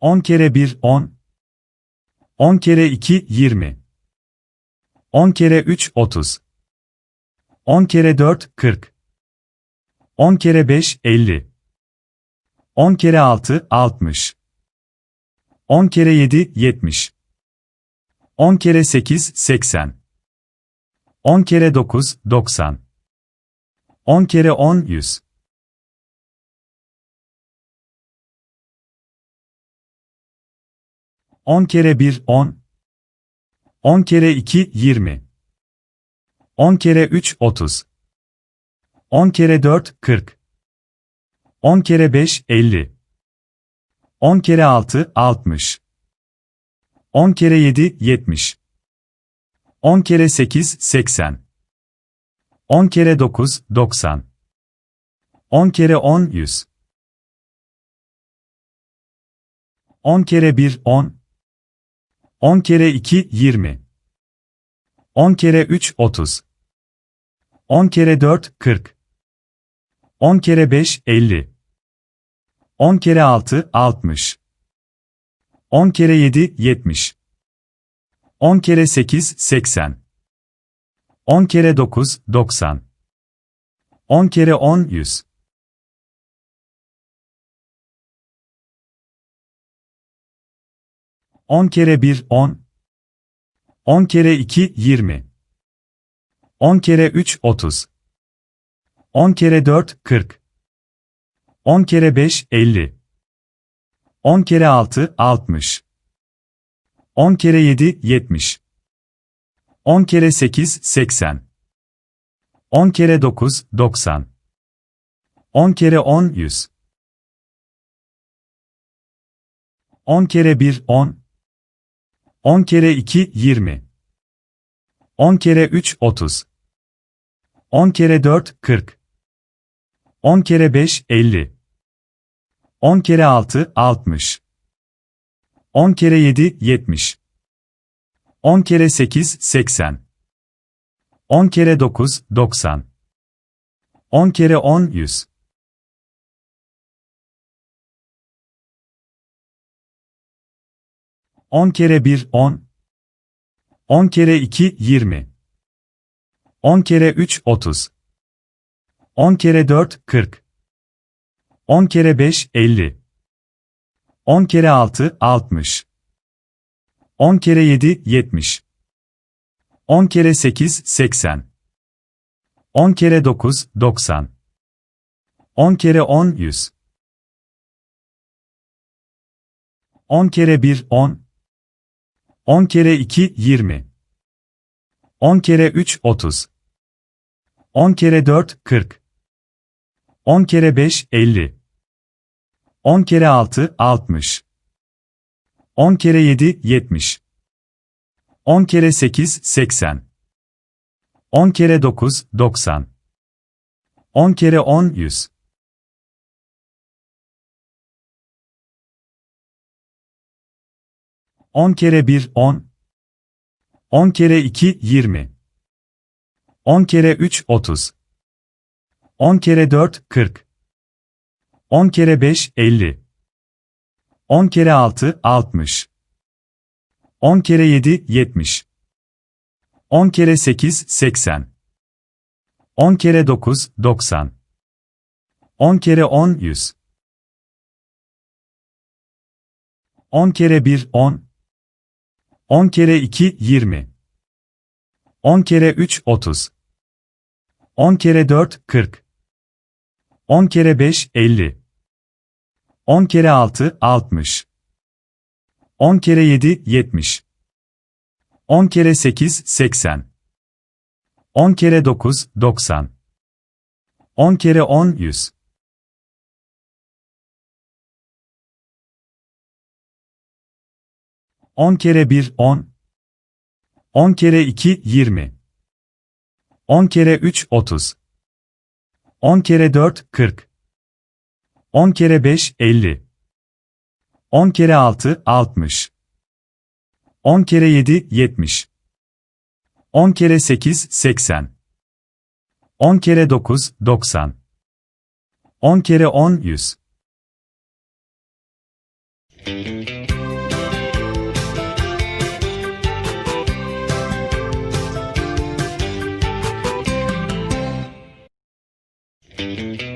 10 kere 1 10. 10 kere 2 20. 10 kere 3 30. 10 kere 4 40. 10 kere 5 50. 10 kere 6 60. 10 kere 7 70. 10 kere 8 80. 10 kere 9 90. 10 kere 10 100. 10 kere 1 10. 10 kere 2 20. 10 kere 3 30. 10 kere 4 40. 10 kere 5 50. 10 kere 6 60. 10 kere 7 70. 10 kere 8 80. 10 kere 9 90. 10 kere 10 100. 10 kere 1 10. 10 kere 2 20. 10 kere 3 30. 10 kere 4 40. 10 kere 5 50. 10 kere 6 60. 10 kere 7 70. 10 kere 8 80. 10 kere 9 90. 10 kere 10 100. 10 kere 1 10. 10 kere 2 20. 10 kere 3 30. 10 kere 4 40. 10 kere 5 50. 10 kere 6 60. 10 kere 7 70. 10 kere 8 80. 10 kere 9 90. 10 kere 10 100. 10 kere 1 10. 10 kere 2 20. 10 kere 3 30. 10 kere 4 40. 10 kere 5 50. 10 kere 6 60. 10 kere 7 70. 10 kere 8 80. 10 kere 9 90. 10 kere 10 100. 10 kere 1 10. 10 kere 2 20. 10 kere 3 30. 10 kere 4 40. 10 kere 5 50. 10 kere 6 60. 10 kere 7 70. 10 kere 8 80. 10 kere 9 90. 10 kere 10 100. 10 kere 1 10. 10 kere 2 20. 10 kere 3 30. 10 kere 4 40. 10 kere 5 50. 10 kere 6 60. 10 kere 7 70. 10 kere 8 80. 10 kere 9 90. 10 kere 10 100. 10 kere 1 10. 10 kere 2 20. 10 kere 3 30. 10 kere 4 40. 10 kere 5 50. 10 kere 6 60. 10 kere 7 70. 10 kere 8 80. 10 kere 9 90. 10 kere 10 100. 10 kere 1 10. 10 kere 2 20. 10 kere 3 30. 10 kere 4 40. 10 kere 5 50. 10 kere 6 60. 10 kere 7 70. 10 kere 8 80. 10 kere 9 90. 10 kere 10 100. 10 kere 1 10. 10 kere 2 20. 10 kere 3 30. 10 kere 4 40. 10 kere 5 50. 10 kere 6 60. 10 kere 7 70. 10 kere 8 80. 10 kere 9 90. 10 kere 10 100. Thank you.